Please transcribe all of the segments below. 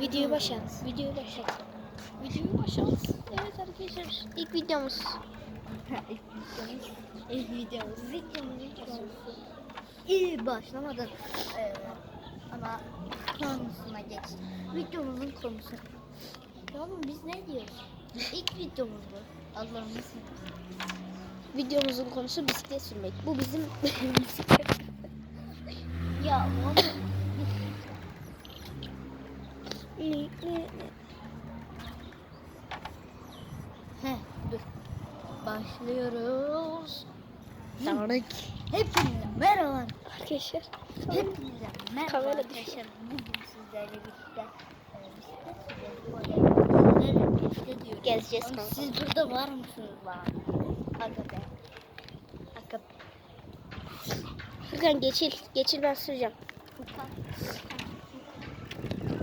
Videoyu başlat. Videoyu başlat. Videoyu başlat. Evet arkadaşlar. ilk videomuz. ilk videomuz. İlk videomuz. Videomuz ilk konusu. İyi başlamadan eee ama konusuna geç. Videomuzun konusu. Ya oğlum biz ne diyoruz? İlk videomuz bu. Allah'ım? Videomuzun konusu bisiklet sürmek. Bu bizim bisiklet. Ya oğlum. Heh dur. Başlıyoruz. Tamam. Hepinize merhaba. Arkadaşlar. Hepinize merhaba Kamera arkadaşlar. Bugün sizlerle birlikte e, bisiklet. Gezeceğiz kanka. Siz burada var mısınız lan? Aga be. Aga be. Furkan geçil. Geçil ben süreceğim. Furkan.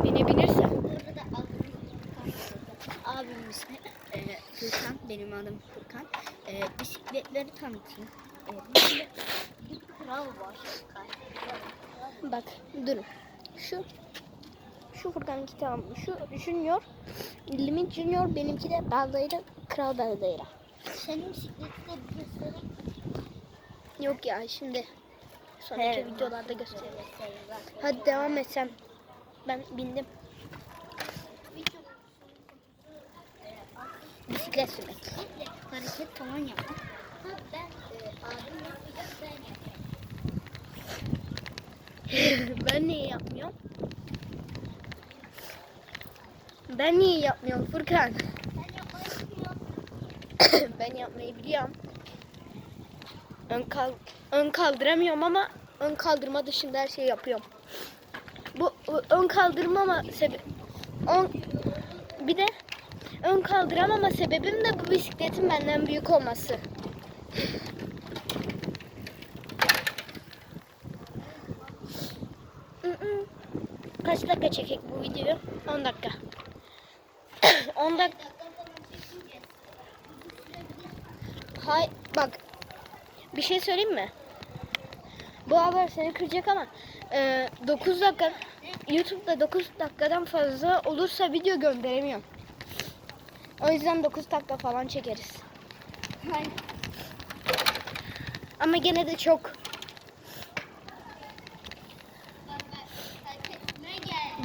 Binebilirsen. Burada abim ismi e, Furkan. Benim adım Furkan. E, bisikletleri tanıtayım. E, bisiklet, bir kral var. Bak durun. Şu şu Furkan'ınki tamam. Şu Junior. Limit Junior benimki de Baldayla Kral Baldayla. Senin bisikleti de göstereyim. Yok ya şimdi sonraki Evet. videolarda göstereyim. Hadi devam et sen. Ben bindim. Bisiklet sürmek. Hareket falan yapmak. Ben e, ben niye yapmıyorum? Ben niye yapmıyorum Furkan? Ben yapmayı biliyorum. Ön, kal ön kaldıramıyorum ama ön kaldırma dışında her şeyi yapıyorum. Bu ön kaldırmama sebep bir de ön kaldıramama sebebim de bu bisikletin benden büyük olması. Kaç dakika çekek bu videoyu? 10 dakika. 10 dakika. Hay bak bir şey söyleyeyim mi? Bu haber seni kıracak ama e, 9 dakika YouTube'da 9 dakikadan fazla olursa video gönderemiyorum. O yüzden 9 dakika falan çekeriz. Hayır. Ama gene de çok.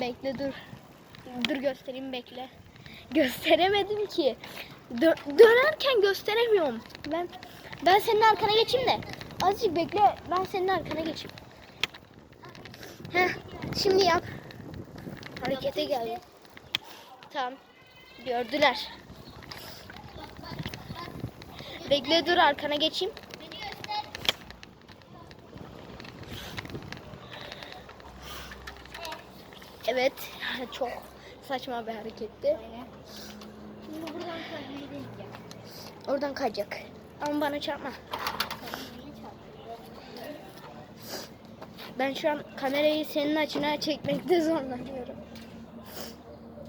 Bekle dur. Dur göstereyim bekle. Gösteremedim ki. Dö- dönerken gösteremiyorum. Ben ben senin arkana geçeyim de. Azıcık bekle. Ben senin arkana geçeyim. Heh, şimdi yap. Harekete geldi. Tamam. Gördüler. Bekle dur arkana geçeyim. Evet. Çok saçma bir hareketti. Şimdi buradan kaymayı. Oradan kayacak. Ama bana çarpma. Ben şu an kamerayı senin açına çekmekte zorlanıyorum.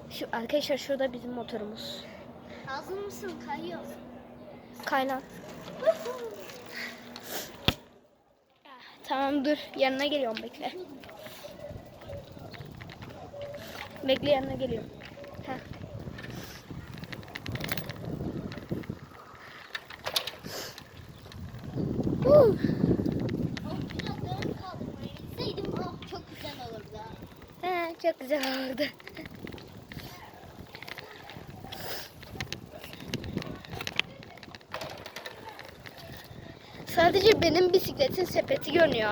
Şu arkadaşlar şurada bizim motorumuz. Hazır mısın? Kayıyor. Kaynan. Tamam dur yanına geliyorum bekle. Bekle yanına geliyorum. Heh. Çok güzel olurdu. He, çok güzel oldu. Sadece benim bisikletin sepeti görünüyor.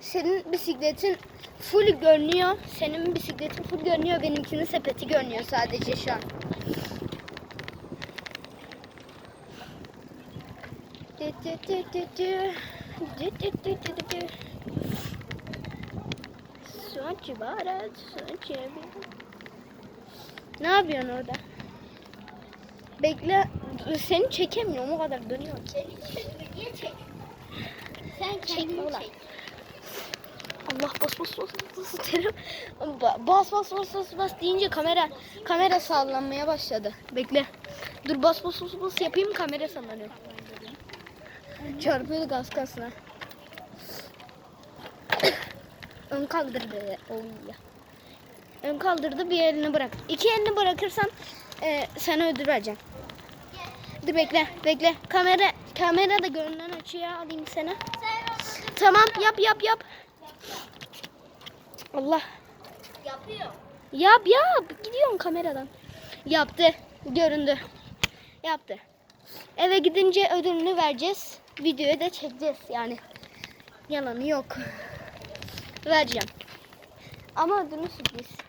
Senin bisikletin full görünüyor. Senin bisikletin full görünüyor. Benimkinin sepeti görünüyor sadece şu an. Sonuç baharat, sonuç Ne yapıyorsun orada? Bekle, seni çekemiyorum o kadar dönüyor. Seni çek? Sen kendini ulan. çek. Allah bas bas bas bas Bas bas bas bas bas deyince kamera kamera sallanmaya başladı. Bekle. Dur bas bas bas bas yapayım kamera sallanıyor. Çarpıyordu gaz kasına. ön kaldırdı. Oy ya. Ön kaldırdı bir elini bırak. İki elini bırakırsan e, sana ödül vereceğim. Dur bekle bekle. Kamera kamera da görünen açıya alayım seni. Tamam yap yap yap. Allah. Yapıyor. Yap yap. Gidiyorum kameradan. Yaptı. Göründü. Yaptı. Eve gidince ödülünü vereceğiz. Videoyu da çekeceğiz yani. Yalanı yok. Vereceğim. Ama ödülü sürpriz.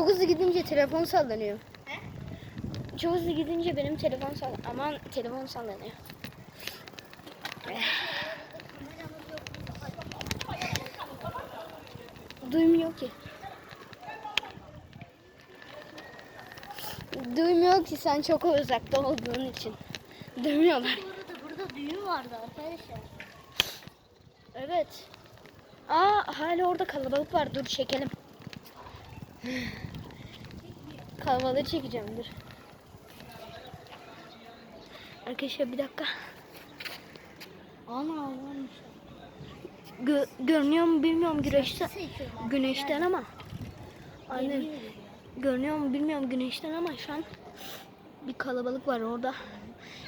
Çok hızlı gidince telefon sallanıyor. He? Çok hızlı gidince benim telefon sallanıyor. Aman telefon sallanıyor. Duymuyor ki. Duymuyor ki sen çok uzakta olduğun için. Duymuyorlar. Burada burada düğün vardı arkadaşlar. Evet. Aa hala orada kalabalık var. Dur çekelim. Kalabalığı çekeceğim dur. Arkadaşlar bir dakika. Ana varmış. Gö- görünüyor mu bilmiyorum güneşten. Güneşten ama. Aynen. Görünüyor mu bilmiyorum güneşten ama şu an bir kalabalık var orada.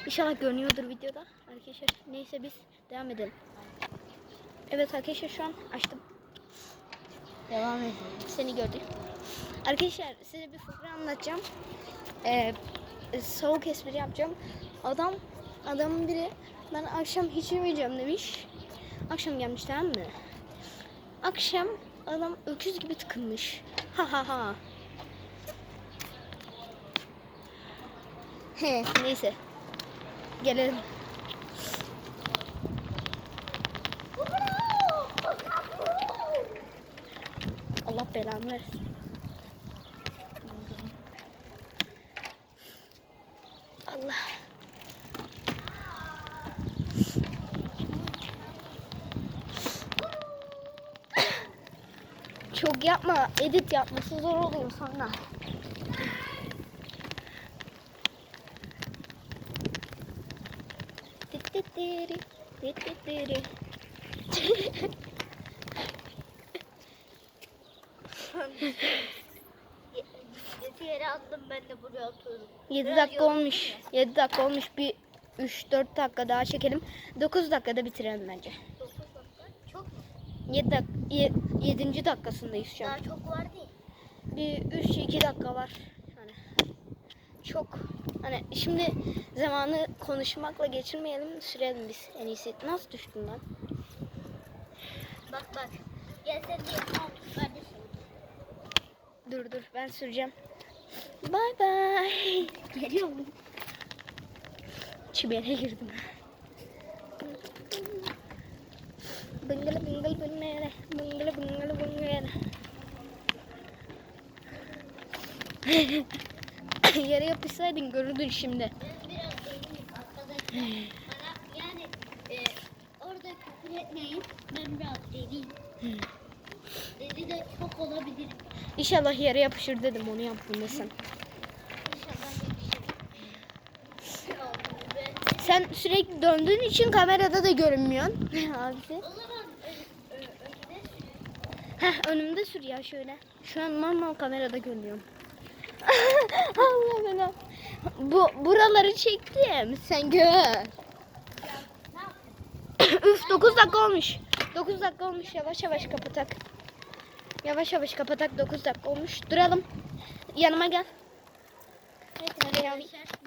İnşallah görünüyordur videoda. Arkadaşlar neyse biz devam edelim. Evet arkadaşlar şu an açtım. Devam edelim. Seni gördüm. Arkadaşlar size bir fıkra anlatacağım. Ee, soğuk espri yapacağım. Adam adamın biri ben akşam hiç yemeyeceğim demiş. Akşam gelmiş tamam mı? Akşam adam öküz gibi tıkınmış. Ha ha ha. Neyse. Gelelim. Versin. Allah. Çok yapma. Edit yapması zor oluyor sonra. Tititiri, tititiri. Bisikleti yere attım ben de buraya atıyorum. 7 Biraz dakika yoruldum olmuş. 7 dakika olmuş. Bir 3-4 dakika daha çekelim. 9 dakikada bitirelim bence. 9 dakika. Çok mu? 7 dak 7. dakikasındayız şu an. Daha çok var değil. Bir 3-2 dakika var. Yani çok hani şimdi zamanı konuşmakla geçirmeyelim sürelim biz en iyisi. Nasıl düştün lan? Bak bak. Gel sen de kardeşim. Dur dur ben süreceğim. Bay bay. Geliyor mu? Çimene girdim. Bıngılı bıngılı bıngılı bıngılı bıngılı bıngılı. Yere yapışsaydın görürdün şimdi. Ben biraz. Bana yani e, orada küfür etmeyin. Ben biraz deliyim. Deli de çok olabilirim. İnşallah yere yapışır dedim onu yaptım. Ben- Sen sürekli döndüğün için kamerada da görünmüyorsun. Abisi. Heh önümde sür ya şöyle. Şu an normal kamerada görünüyorum. Allah bela. Bu buraları çektim. Sen gör. Üf 9 dakika olmuş. 9 dakika olmuş. Yavaş yavaş kapatak. Yavaş yavaş kapatak 9 dakika olmuş. Duralım. Yanıma gel. Evet arkadaşlar.